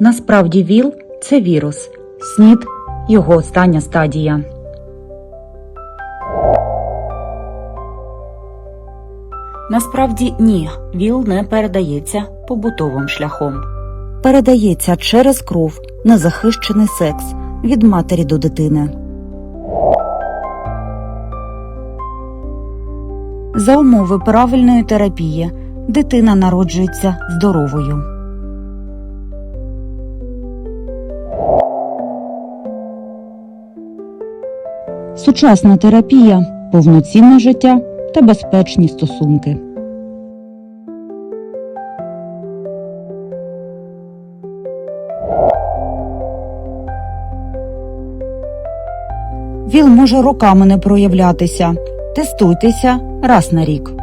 Насправді ВІЛ це вірус, СНІД його остання стадія. Насправді ні, ВІЛ не передається побутовим шляхом. Передається через кров, незахищений секс від матері до дитини. За умови правильної терапії дитина народжується здоровою. Сучасна терапія повноцінне життя та безпечні стосунки. ВІЛ може роками не проявлятися. Тестуйтеся раз на рік.